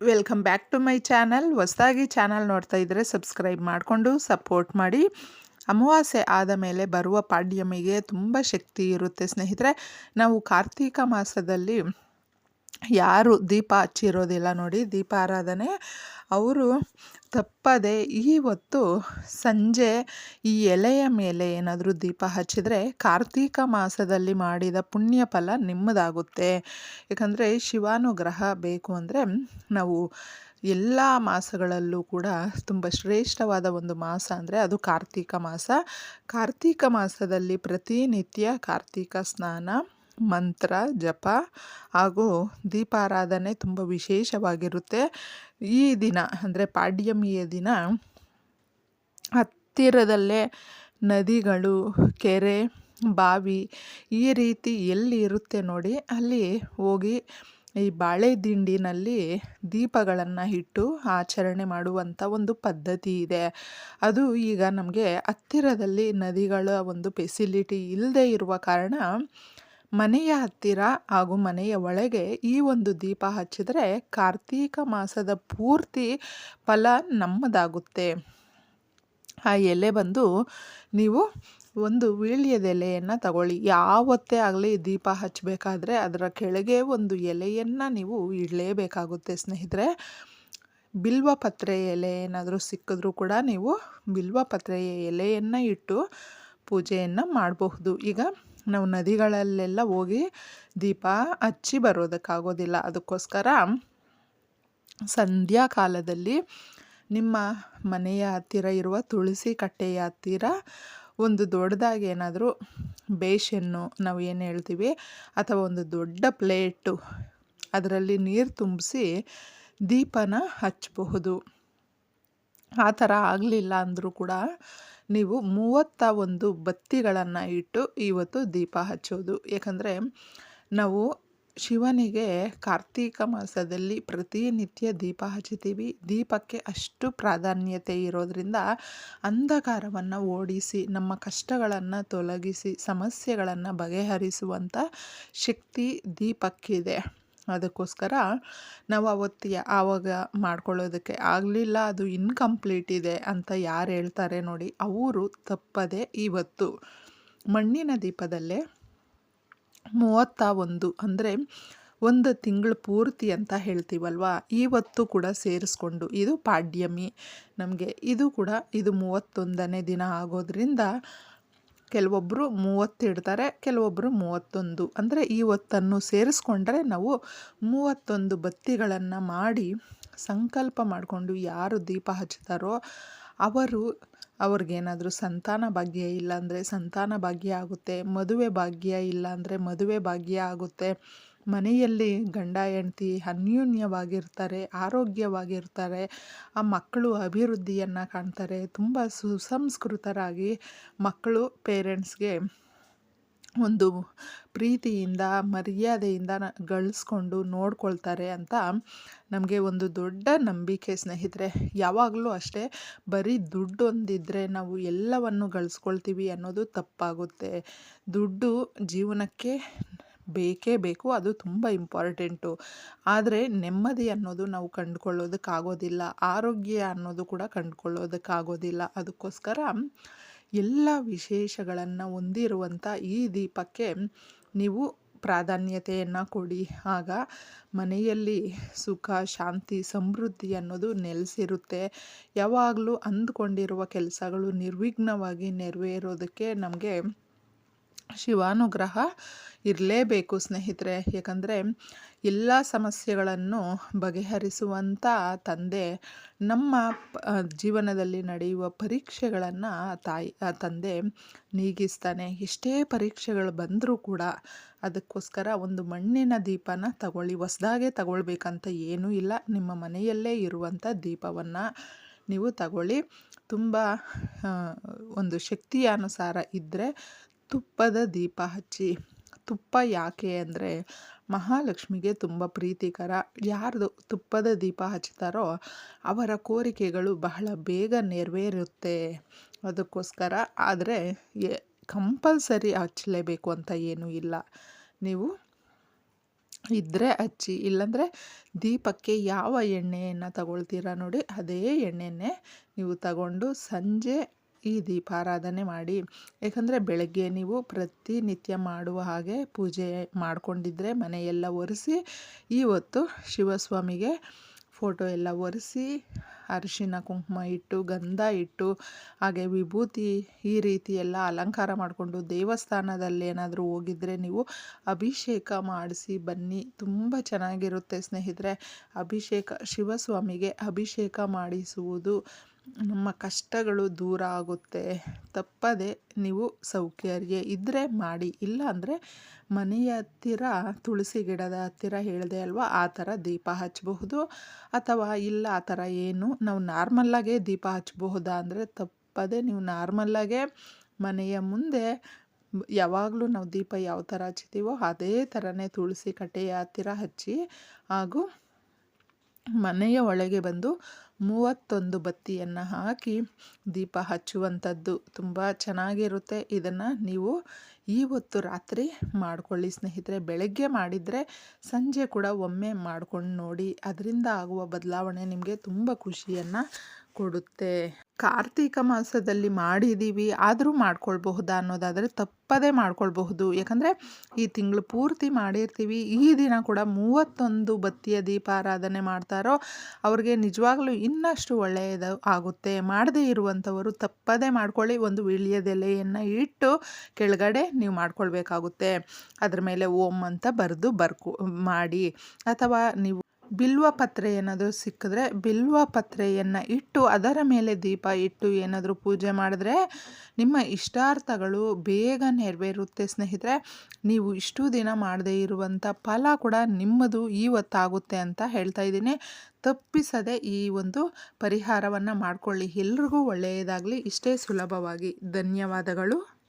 Welcome back to my channel. ಹೊಸದಾಗಿ channel ನೋಡ್ತಾ ಇದ್ದರೆ ಸಬ್ಸ್ಕ್ರೈಬ್ ಮಾಡಿಕೊಂಡು ಸಪೋರ್ಟ್ ಮಾಡಿ. ಅಮಾವಾಸ್ಯೆ ಆದ ಮೇಲೆ ಬರುವ ಪಾಡ್ಯಮಿಗೆ ತುಂಬ ಶಕ್ತಿ ಇರುತ್ತೆ ಸ್ನೇಹಿತರೆ. ನಾವು ಕಾರ್ತೀಕ ಮಾಸದಲ್ಲಿ ಯಾರು ದೀಪ ಹಚ್ಚಿರೋದಿಲ್ಲ ನೋಡಿ ದೀಪ ಆರಾಧನೆ ಅವರು ತಪ್ಪದೆ ಈ ಹೊತ್ತು ಸಂಜೆ ಈ ಎಲೆಯ ಮೇಲೆ ಏನಾದರೂ ದೀಪ ಹಚ್ಚಿದರೆ ಕಾರ್ತೀಕ ಮಾಸದಲ್ಲಿ ಮಾಡಿದ ಪುಣ್ಯ ಫಲ ನಿಮ್ಮದಾಗುತ್ತೆ. ಯಾಕಂದರೆ ಶಿವಾನುಗ್ರಹ ಬೇಕು ಅಂದರೆ ನಾವು ಎಲ್ಲ ಮಾಸಗಳಲ್ಲೂ ಕೂಡ ತುಂಬ ಶ್ರೇಷ್ಠವಾದ ಒಂದು ಮಾಸ ಅಂದರೆ ಅದು ಕಾರ್ತೀಕ ಮಾಸ. ಕಾರ್ತೀಕ ಮಾಸದಲ್ಲಿ ಪ್ರತಿನಿತ್ಯ ಕಾರ್ತೀಕ ಸ್ನಾನ. ಮಂತ್ರ, ಜಪ ಹಾಗೂ ದೀಪಾರಾಧನೆ ತುಂಬ ವಿಶೇಷವಾಗಿರುತ್ತೆ. ಈ ದಿನ ಅಂದರೆ ಪಾಡ್ಯಮಿಯ ದಿನ ಹತ್ತಿರದಲ್ಲೇ ನದಿಗಳು, ಕೆರೆ, ಬಾವಿ ಈ ರೀತಿ ಎಲ್ಲಿ ಇರುತ್ತೆ ನೋಡಿ ಅಲ್ಲಿ ಹೋಗಿ ಈ ಬಾಳೆ ದಿಂಡಿನಲ್ಲಿ ದೀಪಗಳನ್ನು ಇಟ್ಟು ಆಚರಣೆ ಮಾಡುವಂಥ ಒಂದು ಪದ್ಧತಿ ಇದೆ. ಅದು ಈಗ ನಮಗೆ ಹತ್ತಿರದಲ್ಲಿ ನದಿಗಳ ಒಂದು ಫೆಸಿಲಿಟಿ ಇಲ್ಲದೆ ಇರುವ ಕಾರಣ ಮನೆಯ ಹತ್ತಿರ ಹಾಗೂ ಮನೆಯ ಒಳಗೆ ಈ ಒಂದು ದೀಪ ಹಚ್ಚಿದರೆ ಕಾರ್ತೀಕ ಮಾಸದ ಪೂರ್ತಿ ಫಲ ನಮ್ಮದಾಗುತ್ತೆ. ಆ ಎಲೆ ಬಂದು ನೀವು ಒಂದು ವೀಳ್ಯದ ಎಲೆಯನ್ನು ತಗೊಳ್ಳಿ. ಯಾವತ್ತೇ ಆಗಲಿ ದೀಪ ಹಚ್ಚಬೇಕಾದ್ರೆ ಅದರ ಕೆಳಗೆ ಒಂದು ಎಲೆಯನ್ನು ನೀವು ಇಡಲೇಬೇಕಾಗುತ್ತೆ ಸ್ನೇಹಿತರೆ. ಬಿಲ್ವ ಪತ್ರೆ ಎಲೆ ಏನಾದರೂ ಸಿಕ್ಕಿದ್ರೂ ಕೂಡ ನೀವು ಬಿಲ್ವ ಪತ್ರೆಯ ಎಲೆಯನ್ನು ಇಟ್ಟು ಪೂಜೆಯನ್ನು ಮಾಡಬಹುದು. ಈಗ ನಾವು ನದಿಗಳಲ್ಲೆಲ್ಲ ಹೋಗಿ ದೀಪ ಹಚ್ಚಿ ಬರೋದಕ್ಕಾಗೋದಿಲ್ಲ. ಅದಕ್ಕೋಸ್ಕರ ಸಂಧ್ಯಾ ಕಾಲದಲ್ಲಿ ನಿಮ್ಮ ಮನೆಯ ಹತ್ತಿರ ಇರುವ ತುಳಸಿ ಕಟ್ಟೆಯ ಹತ್ತಿರ ಒಂದು ದೊಡ್ಡದಾಗಿ ಏನಾದರೂ ಬೇಷನ್ನು ನಾವು ಏನು ಹೇಳ್ತೀವಿ, ಅಥವಾ ಒಂದು ದೊಡ್ಡ ಪ್ಲೇಟು, ಅದರಲ್ಲಿ ನೀರು ತುಂಬಿಸಿ ದೀಪನ ಹಚ್ಚಬಹುದು. ಆ ಥರ ಆಗಲಿಲ್ಲ ಅಂದರೂ ಕೂಡ ನೀವು ಮೂವತ್ತ ಒಂದು ಬತ್ತಿಗಳನ್ನು ಇಟ್ಟು ಇವತ್ತು ದೀಪ ಹಚ್ಚೋದು. ಏಕೆಂದರೆ ನಾವು ಶಿವನಿಗೆ ಕಾರ್ತೀಕ ಮಾಸದಲ್ಲಿ ಪ್ರತಿನಿತ್ಯ ದೀಪ ಹಚ್ಚುತ್ತೀವಿ. ದೀಪಕ್ಕೆ ಅಷ್ಟು ಪ್ರಾಧಾನ್ಯತೆ ಇರೋದರಿಂದ ಅಂಧಕಾರವನ್ನು ಓಡಿಸಿ, ನಮ್ಮ ಕಷ್ಟಗಳನ್ನು ತೊಲಗಿಸಿ, ಸಮಸ್ಯೆಗಳನ್ನು ಬಗೆಹರಿಸುವಂಥ ಶಕ್ತಿ ದೀಪಕ್ಕಿದೆ. ಅದಕ್ಕೋಸ್ಕರ ನಾವು ಅವತ್ತು ಆವಾಗ ಮಾಡ್ಕೊಳ್ಳೋದಕ್ಕೆ ಆಗಲಿಲ್ಲ, ಅದು ಇನ್ಕಂಪ್ಲೀಟ್ ಇದೆ ಅಂತ ಯಾರು ಹೇಳ್ತಾರೆ ನೋಡಿ, ಅವರು ತಪ್ಪದೆ ಇವತ್ತು ಮಣ್ಣಿನ ದೀಪದಲ್ಲೇ ಮೂವತ್ತ ಒಂದು ಅಂದರೆ ಒಂದು ತಿಂಗಳು ಪೂರ್ತಿ ಅಂತ ಹೇಳ್ತೀವಲ್ವ, ಇವತ್ತು ಕೂಡ ಸೇರಿಸ್ಕೊಂಡು ಇದು ಪಾಡ್ಯಮಿ ನಮಗೆ, ಇದು ಕೂಡ ಇದು ಮೂವತ್ತೊಂದನೇ ದಿನ ಆಗೋದ್ರಿಂದ ಕೆಲವೊಬ್ಬರು ಮೂವತ್ತು ಇಡ್ತಾರೆ ಕೆಲವೊಬ್ಬರು ಮೂವತ್ತೊಂದು. ಅಂದರೆ ಈ ಹೊತ್ತನ್ನು ಸೇರಿಸ್ಕೊಂಡ್ರೆ ನಾವು ಮೂವತ್ತೊಂದು ಬತ್ತಿಗಳನ್ನು ಮಾಡಿ ಸಂಕಲ್ಪ ಮಾಡಿಕೊಂಡು ಯಾರು ದೀಪ ಹಚ್ತಾರೋ ಅವರು ಅವ್ರಿಗೇನಾದರೂ ಸಂತಾನ ಭಾಗ್ಯ ಇಲ್ಲಾಂದರೆ ಸಂತಾನ ಭಾಗ್ಯ ಆಗುತ್ತೆ, ಮದುವೆ ಭಾಗ್ಯ ಇಲ್ಲಾಂದರೆ ಮದುವೆ ಭಾಗ್ಯ ಆಗುತ್ತೆ. ಮನೆಯಲ್ಲಿ ಗಂಡ, ಹೆಂಡತಿ ಅನ್ಯೋನ್ಯವಾಗಿರ್ತಾರೆ, ಆರೋಗ್ಯವಾಗಿರ್ತಾರೆ, ಆ ಮಕ್ಕಳು ಅಭಿವೃದ್ಧಿಯನ್ನು ಕಾಣ್ತಾರೆ. ತುಂಬ ಸುಸಂಸ್ಕೃತರಾಗಿ ಮಕ್ಕಳು ಪೇರೆಂಟ್ಸ್ಗೆ ಒಂದು ಪ್ರೀತಿಯಿಂದ, ಮರ್ಯಾದೆಯಿಂದ ಗಳಿಸ್ಕೊಂಡು ನೋಡ್ಕೊಳ್ತಾರೆ ಅಂತ ನಮಗೆ ಒಂದು ದೊಡ್ಡ ನಂಬಿಕೆ ಸ್ನೇಹಿತರೆ. ಯಾವಾಗಲೂ ಅಷ್ಟೇ ಬರೀ ದುಡ್ಡು ಒಂದಿದ್ದರೆ ನಾವು ಎಲ್ಲವನ್ನು ಗಳಿಸ್ಕೊಳ್ತೀವಿ ಅನ್ನೋದು ತಪ್ಪಾಗುತ್ತೆ. ದುಡ್ಡು ಜೀವನಕ್ಕೆ ಬೇಕೇ ಬೇಕು, ಅದು ತುಂಬ ಇಂಪಾರ್ಟೆಂಟು. ಆದರೆ ನೆಮ್ಮದಿ ಅನ್ನೋದು ನಾವು ಕಂಡುಕೊಳ್ಳೋದಕ್ಕಾಗೋದಿಲ್ಲ, ಆರೋಗ್ಯ ಅನ್ನೋದು ಕೂಡ ಕಂಡುಕೊಳ್ಳೋದಕ್ಕಾಗೋದಿಲ್ಲ. ಅದಕ್ಕೋಸ್ಕರ ಎಲ್ಲ ವಿಶೇಷಗಳನ್ನು ಹೊಂದಿರುವಂಥ ಈ ದೀಪಕ್ಕೆ ನೀವು ಪ್ರಾಧಾನ್ಯತೆಯನ್ನು ಕೊಡಿ. ಆಗ ಮನೆಯಲ್ಲಿ ಸುಖ, ಶಾಂತಿ, ಸಮೃದ್ಧಿ ಅನ್ನೋದು ನೆಲೆಸಿರುತ್ತೆ. ಯಾವಾಗಲೂ ಅಂದುಕೊಂಡಿರುವ ಕೆಲಸಗಳು ನಿರ್ವಿಘ್ನವಾಗಿ ನೆರವೇರೋದಕ್ಕೆ ನಮಗೆ ಶಿವಾನುಗ್ರಹ ಇರಲೇಬೇಕು ಸ್ನೇಹಿತರೆ. ಯಾಕಂದರೆ ಎಲ್ಲ ಸಮಸ್ಯೆಗಳನ್ನು ಬಗೆಹರಿಸುವಂಥ ತಂದೆ ನಮ್ಮ ಜೀವನದಲ್ಲಿ ನಡೆಯುವ ಪರೀಕ್ಷೆಗಳನ್ನು ತಾಯಿ ತಂದೆ ನೀಗಿಸ್ತಾನೆ. ಎಷ್ಟೇ ಪರೀಕ್ಷೆಗಳು ಬಂದರೂ ಕೂಡ ಅದಕ್ಕೋಸ್ಕರ ಒಂದು ಮಣ್ಣಿನ ದೀಪನ ತಗೊಳ್ಳಿ, ಹೊಸ್ದಾಗೆ ತಗೊಳ್ಬೇಕಂತ ಏನೂ ಇಲ್ಲ. ನಿಮ್ಮ ಮನೆಯಲ್ಲೇ ಇರುವಂಥ ದೀಪವನ್ನು ನೀವು ತಗೊಳ್ಳಿ. ತುಂಬ ಒಂದು ಶಕ್ತಿಯ ಅನುಸಾರ ಇದ್ದರೆ ತುಪ್ಪದ ದೀಪ ಹಚ್ಚಿ. ತುಪ್ಪ ಯಾಕೆ ಅಂದರೆ ಮಹಾಲಕ್ಷ್ಮಿಗೆ ತುಂಬ ಪ್ರೀತಿಕರ. ಯಾರದು ತುಪ್ಪದ ದೀಪ ಹಚ್ತಾರೋ ಅವರ ಕೋರಿಕೆಗಳು ಬಹಳ ಬೇಗ ನೆರವೇರುತ್ತೆ. ಅದಕ್ಕೋಸ್ಕರ ಆದರೆ ಕಂಪಲ್ಸರಿ ಹಚ್ಚಲೇಬೇಕು ಅಂತ ಏನೂ ಇಲ್ಲ. ನೀವು ಇದ್ದರೆ ಹಚ್ಚಿ, ಇಲ್ಲಾಂದರೆ ದೀಪಕ್ಕೆ ಯಾವ ಎಣ್ಣೆಯನ್ನು ತಗೊಳ್ತೀರಾ ನೋಡಿ, ಅದೇ ಎಣ್ಣೆನೇ ನೀವು ತಗೊಂಡು ಸಂಜೆ ಈ ದೀಪಾರಾಧನೆ ಮಾಡಿ. ಯಾಕಂದರೆ ಬೆಳಗ್ಗೆ ನೀವು ಪ್ರತಿನಿತ್ಯ ಮಾಡುವ ಹಾಗೆ ಪೂಜೆ ಮಾಡಿಕೊಂಡಿದ್ರೆ ಮನೆಯೆಲ್ಲ ಒರೆಸಿ ಇವತ್ತು ಶಿವಸ್ವಾಮಿಗೆ ಫೋಟೋ ಎಲ್ಲ ಒರೆಸಿ, ಅರಿಶಿನ, ಕುಂಕುಮ ಇಟ್ಟು, ಗಂಧ ಇಟ್ಟು, ಹಾಗೆ ವಿಭೂತಿ ಈ ರೀತಿ ಎಲ್ಲ ಅಲಂಕಾರ ಮಾಡಿಕೊಂಡು ದೇವಸ್ಥಾನದಲ್ಲಿ ಏನಾದರೂ ಹೋಗಿದ್ರೆ ನೀವು ಅಭಿಷೇಕ ಮಾಡಿಸಿ ಬನ್ನಿ. ತುಂಬ ಚೆನ್ನಾಗಿರುತ್ತೆ ಸ್ನೇಹಿತರೆ. ಅಭಿಷೇಕ, ಶಿವಸ್ವಾಮಿಗೆ ಅಭಿಷೇಕ ಮಾಡಿಸುವುದು. ನಮ್ಮ ಕಷ್ಟಗಳು ದೂರ ಆಗುತ್ತೆ. ತಪ್ಪದೆ ನೀವು ಸೌಖ್ಯರಿಗೆ ಇದ್ದರೆ ಮಾಡಿ. ಇಲ್ಲ ಅಂದರೆ ಮನೆಯ ಹತ್ತಿರ ತುಳಸಿ ಗಿಡದ ಹತ್ತಿರ ಹೇಳಿದೆ ಅಲ್ವಾ, ಆ ಥರ ದೀಪ ಹಚ್ಚಬಹುದು. ಅಥವಾ ಇಲ್ಲ, ಆ ಥರ ಏನು, ನಾವು ನಾರ್ಮಲ್ಲಾಗೆ ದೀಪ ಹಚ್ಚಬಹುದಾ ಅಂದರೆ ತಪ್ಪದೆ ನೀವು ನಾರ್ಮಲ್ಲಾಗೆ ಮನೆಯ ಮುಂದೆ ಯಾವಾಗಲೂ ನಾವು ದೀಪ ಯಾವ ಥರ ಹಚ್ತೀವೋ ಅದೇ ಥರನೇ ತುಳಸಿ ಕಟ್ಟೆಯ ಹತ್ತಿರ ಹಚ್ಚಿ ಹಾಗೂ ಮನೆಯ ಒಳಗೆ ಬಂದು ಮೂವತ್ತೊಂದು ಬತ್ತಿಯನ್ನು ಹಾಕಿ ದೀಪ ಹಚ್ಚುವಂಥದ್ದು ತುಂಬ ಚೆನ್ನಾಗಿರುತ್ತೆ. ಇದನ್ನು ನೀವು ಈ ಹೊತ್ತು ರಾತ್ರಿ ಮಾಡ್ಕೊಳ್ಳಿ ಸ್ನೇಹಿತರೆ. ಬೆಳಗ್ಗೆ ಮಾಡಿದರೆ ಸಂಜೆ ಕೂಡ ಒಮ್ಮೆ ಮಾಡ್ಕೊಂಡು ನೋಡಿ. ಅದರಿಂದ ಆಗುವ ಬದಲಾವಣೆ ನಿಮಗೆ ತುಂಬ ಖುಷಿಯನ್ನು ಕೊಡುತ್ತೆ. ಕಾರ್ತಿಕ ಮಾಸದಲ್ಲಿ ಮಾಡಿದ್ದೀವಿ ಆದರೂ ಮಾಡ್ಕೊಳ್ಬಹುದಾ ಅನ್ನೋದಾದರೆ ತಪ್ಪದೇ ಮಾಡ್ಕೊಳ್ಬಹುದು. ಯಾಕಂದರೆ ಈ ತಿಂಗಳು ಪೂರ್ತಿ ಮಾಡಿರ್ತೀವಿ, ಈ ದಿನ ಕೂಡ ಮೂವತ್ತೊಂದು ಬತ್ತಿಯ ದೀಪಾರಾಧನೆ ಮಾಡ್ತಾರೋ, ಅವ್ರಿಗೆ ನಿಜವಾಗ್ಲೂ ಇನ್ನಷ್ಟು ಒಳ್ಳೆಯದು ಆಗುತ್ತೆ. ಮಾಡದೇ ಇರುವಂಥವರು ತಪ್ಪದೇ ಮಾಡ್ಕೊಳ್ಳಿ, ಒಂದು ವಿಳಿಯದೆಲೆಯನ್ನು ಇಟ್ಟು ಕೆಳಗಡೆ ನೀವು ಮಾಡ್ಕೊಳ್ಬೇಕಾಗುತ್ತೆ. ಅದರ ಮೇಲೆ ಓಮ್ ಅಂತ ಬರೆದು ಬರ್ಕೊ, ಮಾಡಿ. ಅಥವಾ ನೀವು ಬಿಲ್ವ ಪತ್ರೆ ಏನಾದರೂ ಸಿಕ್ಕಿದ್ರೆ ಬಿಲ್ವ ಪತ್ರೆಯನ್ನು ಇಟ್ಟು ಅದರ ಮೇಲೆ ದೀಪ ಇಟ್ಟು ಏನಾದರೂ ಪೂಜೆ ಮಾಡಿದ್ರೆ ನಿಮ್ಮ ಇಷ್ಟಾರ್ಥಗಳು ಬೇಗ ನೆರವೇರುತ್ತೆ ಸ್ನೇಹಿತರೆ. ನೀವು ಇಷ್ಟು ದಿನ ಮಾಡದೇ ಇರುವಂಥ ಫಲ ಕೂಡ ನಿಮ್ಮದು ಇವತ್ತಾಗುತ್ತೆ ಅಂತ ಹೇಳ್ತಾ ಇದ್ದೀನಿ. ತಪ್ಪಿಸದೆ ಈ ಒಂದು ಪರಿಹಾರವನ್ನು ಮಾಡಿಕೊಳ್ಳಿ. ಎಲ್ರಿಗೂ ಒಳ್ಳೆಯದಾಗಲಿ. ಇಷ್ಟೇ ಸುಲಭವಾಗಿ. ಧನ್ಯವಾದಗಳು.